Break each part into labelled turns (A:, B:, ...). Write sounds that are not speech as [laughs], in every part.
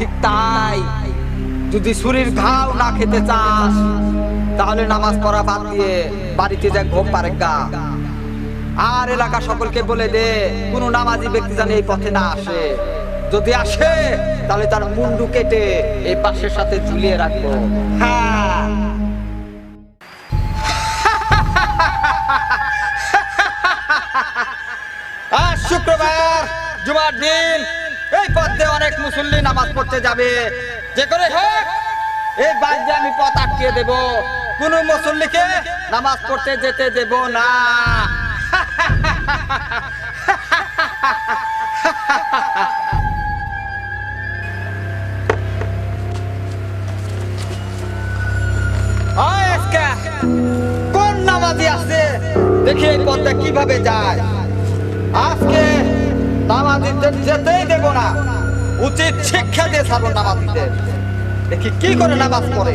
A: ঠিক তাই। যদি শরীর ঘাও না খেতে চাস, তাহলে নামাজ পড়া বাদ দিয়ে বাড়িতে যা ঘুম পারে গা। আর এলাকা সকলকে বলে দে, কোনো নামাজি ব্যক্তি যেন এই পথে না আসে। যদি আসে, তাহলে তার মুন্ডু কেটে এই পাশের সাথে ঝুলিয়ে রাখব। হ্যাঁ। [laughs] শুক্রবার, জুমার দিন। এই পথে অনেক মুসল্লি নামাজ পড়তে যাবে। যে করে হোক এই বাড়িতে আমি পথ আটকিয়ে দেব, কোন মুসল্লিকে নামাজ পড়তে যেতে দেব না। কোন নামাজি আছে? দেখি এই পথটা কীভাবে যায়। আজকে নামাজিদের যেতেই দেব না। উচিত শিক্ষা দিয়ে ছাড়বো নামাজিদের দেখি কি করে নামাজ পড়ে।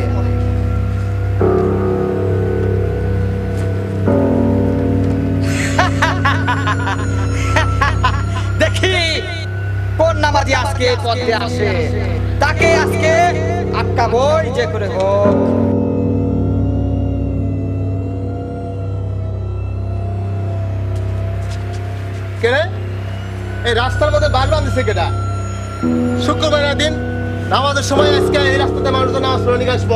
A: [laughs] দেখি কোন নামাজি আজকে পথে আসে। তাকে আজকে আটকাবই যে করে হোক।
B: কেরে এই রাস্তার মধ্যে বার বাঁধছে কেটা শুক্রবারের দিন নামাজের সময় আজকে এই রাস্তাতে মানুষজন নামাজ পড়ে নিয়ে আসব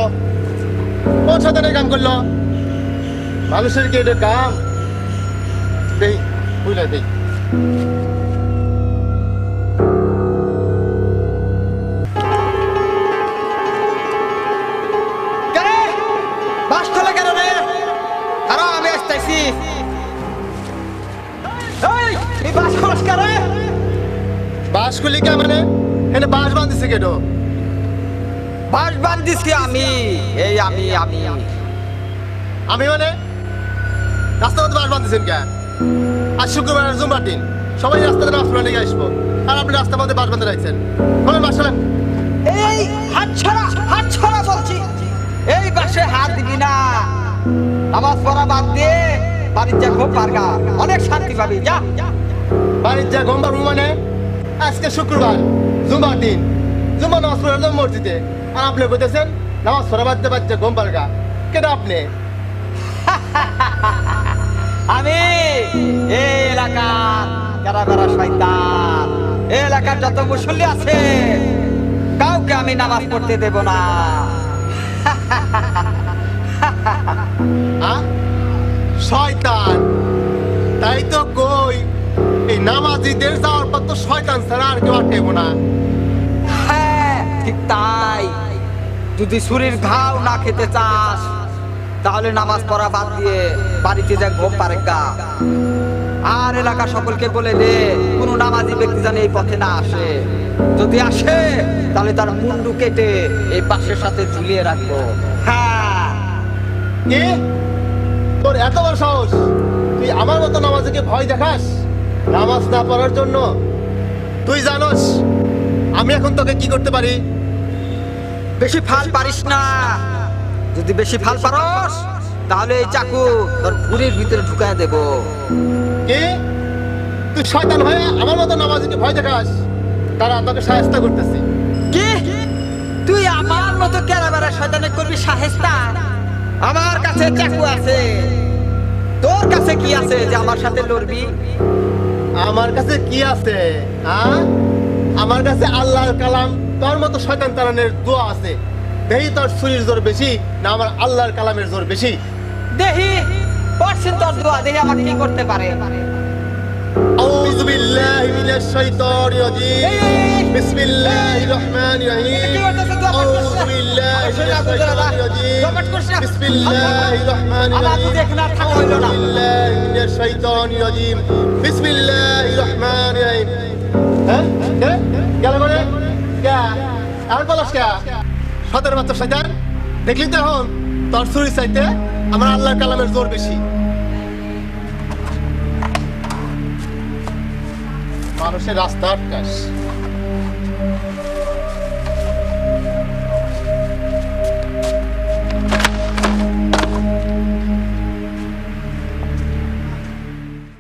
B: সাথে কাম করল? মানুষের কি এটা কাম? দেই, বুঝলে দেই।
A: বাস খোলা কেন আমি আসতেছি। এই, বাস খোলাস কেন রে?
B: বাস খুলি কে মানে এখানে বাস বাঁধছে কেটো
A: বাস বান্ধিছি আমি? এই আমি আমি।
B: আমি মানে? রাস্তার মধ্যে বাস বাঁধছেন কে? আজ শুক্রবার জুম্বার দিন। সবাই রাস্তাতে নামাজ পড়ে আসব। আর আপনি রাস্তার মধ্যে বাস বাঁধে রাখছেন। বলেন বাস চলেন।
A: এই হাত ছড়া হাত ছড়া বলছি। এই বাসে হাত দিবি না। নামাজ পড়া বাদ দিয়ে বাড়ির যা খুব পারগা। অনেক শান্তি পাবি। যা।
B: বাড়ির যা গম্বা মানে? আজকে শুক্রবার জুম্বার দিন। জুম্মা নামাজ পড়ে এলাম মসজিদে। আর আপনি বলতেছেন নামাজ পড়া বাচ্চা বাচ্চা গম্বার গা কেন আপনি? [laughs]
A: আমি এই এলাকার যারা যারা শয়তান এই এলাকার যত মুসল্লি আছে কাউকে আমি নামাজ পড়তে দেব না।
B: শয়তান। তাই তো এই নামাজিদের যাওয়ার পর তো শয়তান ছাড়া আর কেউ আটকেব না।
A: হ্যাঁ ঠিক তাই। যদি শরীর ঘাও না খেতে চাস তাহলে নামাজ পড়া বাদ দিয়ে বাড়িতে যা ঘুম পারে গা। আর এলাকা সকলকে বলে দে কোনো নামাজি ব্যক্তি যেন এই পথে না আসে। যদি আসে তাহলে তার মুন্ডু কেটে এই পাশের সাথে ঝুলিয়ে রাখব। হ্যাঁ।
B: কি? তোর এত বড় সাহস? তুই আমার মতো নামাজকে ভয় দেখাস? নামাজ না পড়ার জন্য। তুই জানোস আমি এখন তোকে কি করতে পারি?
A: বেশি ফাল পারিস না। যদি বেশি ফাল পারস তাহলে এই চাকু তোর ভুড়ির ভিতরে ঢুকায় দেবো।
B: কি? তুই শয়তান হয়ে আমার মতো নামাজকে ভয় দেখাস? তারা তোকে সাহায্য করতেছি।
A: কি? তুই আমার মতো কেরাবেরা শয়তানে করবি সাহেস্তা? আমার কাছে চাকু আছে। তোর কাছে কি আছে যে আমার সাথে লড়বি?
B: আমার কাছে কি আছে হ্যাঁ আমার কাছে আল্লাহর কালাম তোর মতো শয়তান তারানের দোয়া আছে। দেহি তোর শরীর জোর বেশি না আমার আল্লাহর কালামের জোর বেশি।
A: দেহি পড়ছেন তোর দোয়া দেহি আমাকে কি করতে পারে?
B: আউযু বিল্লাহি মিনাশ শাইতানির রাজীম। বিসমিল্লাহির রহমানির রহিম? আউযু বিল্লাহি মিনাশ
A: করছে? আমার এখানে আর থাকা হইল না।
B: রাজীম রহিম। হ্যাঁ? গেল করে আর বলস কে? সতেরো বাচ্চা শয়তান। দেখলি তো এখন তোর চুরি চাইতে আমার আল্লাহর কালামের জোর বেশি। মানুষের রাস্তা আটকাস